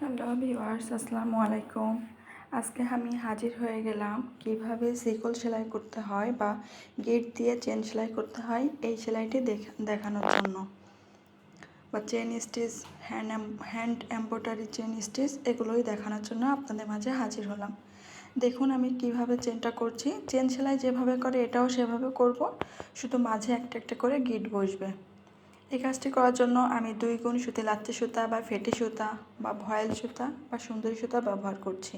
Hello viewers, আসসালামু আলাইকুম। আজকে আমি হাজির হয়ে গেলাম কীভাবে সিকল সেলাই করতে হয় বা গিট দিয়ে চেন সেলাই করতে হয় এই সেলাইটি দেখ- দেখানোর জন্য। বা chain stitch, hand hand embroidery chain stitch এগুলোই দেখানোর জন্য আপনাদের মাঝে হাজির হলাম। দেখুন আমি কীভাবে চেনটা করছি। চেন সেলাই যেভাবে করে এটাও সেভাবে করব। শুধু মাঝে একটা একটা করে গিট বসবে। এই কাজটি করার জন্য আমি দুই গুণ সুতি লাচ্ছি সুতা বা ফেটি সুতা বা ভয়েল সুতা বা সুন্দরী সুতা ব্যবহার করছি।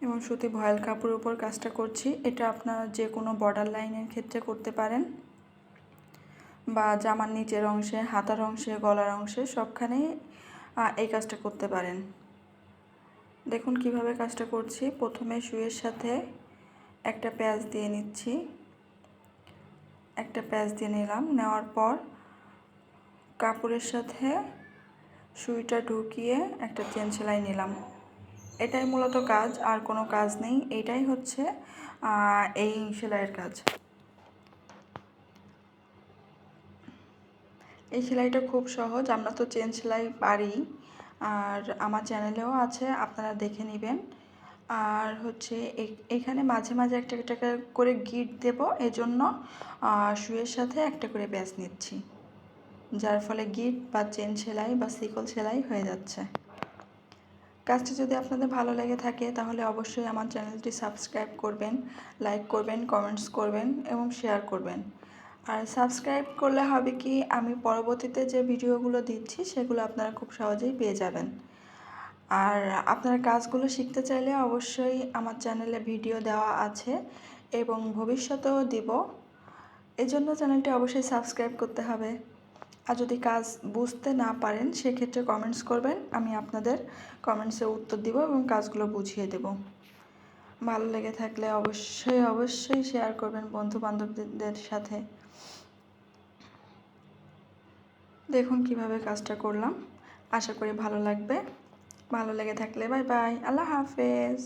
এবং সুতি ভয়েল কাপড়ের উপর কাজটা করছি। এটা আপনারা যে কোনো বর্ডার লাইনের ক্ষেত্রে করতে পারেন বা জামার নিচের অংশে, হাতার অংশে, গলার অংশে সবখানেই এই কাজটা করতে পারেন। দেখুন কীভাবে কাজটা করছি। প্রথমে সুইয়ের সাথে একটা প্যাচ দিয়ে নিচ্ছি। একটা প্যাচ দিয়ে নিলাম। নেওয়ার পর কাপড়ের সাথে সুইটা ঢুকিয়ে একটা চেন সেলাই নিলাম। এটাই মূলত কাজ, আর কোনো কাজ নেই। এটাই হচ্ছে এই সেলাইয়ের কাজ। এই সেলাইটা খুব সহজ। আমরা তো চেন সেলাই পারি, আর আমার চ্যানেলেও আছে, আপনারা দেখে নেবেন। আর হচ্ছে এখানে মাঝে মাঝে একটা একটা করে গিট দেব, এজন্য শুয়ের সাথে একটা করে ব্যাস নিচ্ছি। যার ফলে গিট বা চেন সেলাই বা সিকল সেলাই হয়ে যাচ্ছে। কাজটি যদি আপনাদের ভালো লেগে থাকে, তাহলে অবশ্যই আমার চ্যানেলটি সাবস্ক্রাইব করবেন, লাইক করবেন, কমেন্টস করবেন এবং শেয়ার করবেন। আর সাবস্ক্রাইব করলে হবে কি, আমি পরবর্তীতে যে ভিডিওগুলো দিচ্ছি, সেগুলো আপনারা খুব সহজেই পেয়ে যাবেন। আর আপনার কাজগুলো শিখতে চাইলে অবশ্যই আমার চ্যানেলে ভিডিও দেওয়া আছে এবং ভবিষ্যতেও দিব। এজন্য চ্যানেলটি অবশ্যই সাবস্ক্রাইব করতে হবে। আর যদি কাজ বুঝতে না পারেন, সেক্ষেত্রে কমেন্টস করবেন, আমি আপনাদের কমেন্টসে উত্তর দিব এবং কাজগুলো বুঝিয়ে দেব। ভালো লেগে থাকলে অবশ্যই অবশ্যই শেয়ার করবেন বন্ধু বান্ধবদের সাথে। দেখুন কীভাবে কাজটা করলাম। আশা করি ভালো লাগবে। ভালো লেগে থাকলে বাই বাই আল্লাহ হাফেজ।